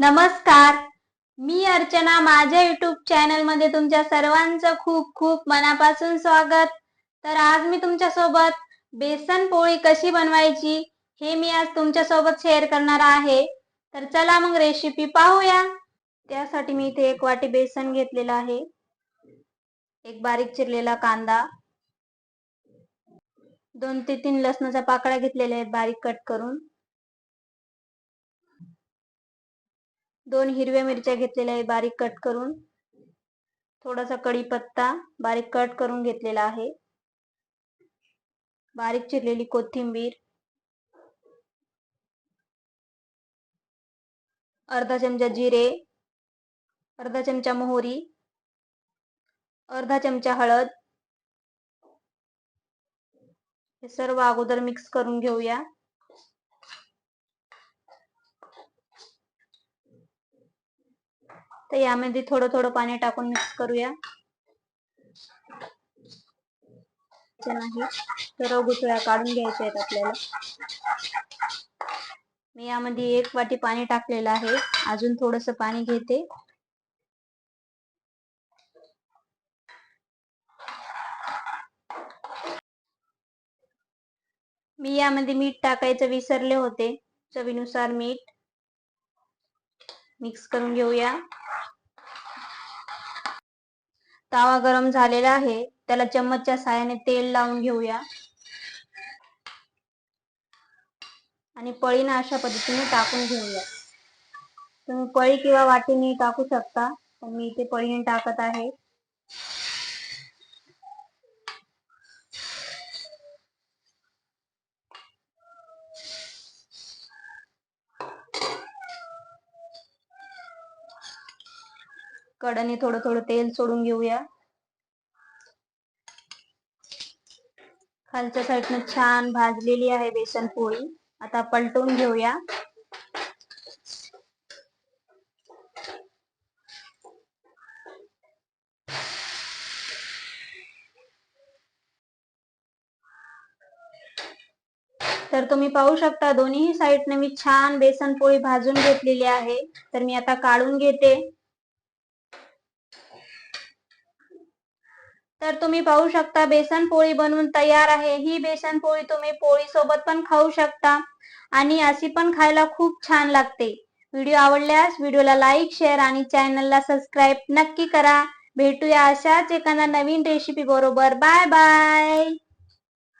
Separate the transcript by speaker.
Speaker 1: नमस्कार. मी अर्चना माझ्या युट्यूब चॅनलमध्ये तुमच्या सर्वांचं खूप खूप मनापासून स्वागत. तर आज मी तुमच्यासोबत बेसन पोळी कशी बनवायची हे मी आज तुमच्यासोबत शेअर करणार आहे. तर चला मग रेसिपी पाहूया. त्यासाठी मी इथे एक वाटी बेसन घेतलेलं आहे. एक बारीक चिरलेला कांदा. दोन ते तीन लसणाच्या पाकळ्या घेतलेल्या आहेत बारीक कट करून. दोन हिरव्या मिरच्या घेतलेल्या आहेत बारीक कट करून. थोडासा कढीपत्ता बारीक कट करून घेतलेला आहे. बारीक चिरलेली कोथिंबीर. अर्धा चमचा जिरे. अर्धा चमचा मोहरी. अर्धा चमचा हळद. हे सर्व अगोदर मिक्स करून घेऊया. तर यामध्ये थोडं थोडं पाणी टाकून मिक्स करूया. नाही. तर गुठळ्या काढून घ्यायच्या आहेत आपल्याला. मी यामध्ये एक वाटी पाणी टाकलेलं आहे. अजून थोडस पाणी घेते. मी यामध्ये मीठ टाकायचं विसरले होते. चवीनुसार मीठ. मिक्स करून घेऊया. तावा गरम झालेला आहे. त्याला चम्मचच्या साहाय्याने तेल लावून घेऊया. आणि पळीनं अशा पद्धतीने टाकून घेऊया. तुम्ही पळी किंवा वाटीने टाकू शकता. पण मी इथे पळीने टाकत आहे. कडाने थोडं थोडं तेल सोडून घेऊया. खालच्या साईडनं छान भाजलेली आहे बेसन पोळी. आता पलटून घेऊया. तर तुम्ही पाहू शकता दोन्ही साईडने मी छान बेसन पोळी भाजून घेतलेली आहे. तर मी आता काढून घेते. तर तुम्ही पाहू शकता बेसन पोळी बनवून तयार आहे. ही बेसन पोळी तुम्ही पोळी सोबत पण खाऊ शकता आणि अशी पण खायला खूप छान लागते. व्हिडिओ आवडल्यास व्हिडिओला लाईक शेअर आणि चॅनलला सबस्क्राईब नक्की करा. भेटूया अशाच एखाद्या नवीन रेसिपी बरोबर. Bye bye.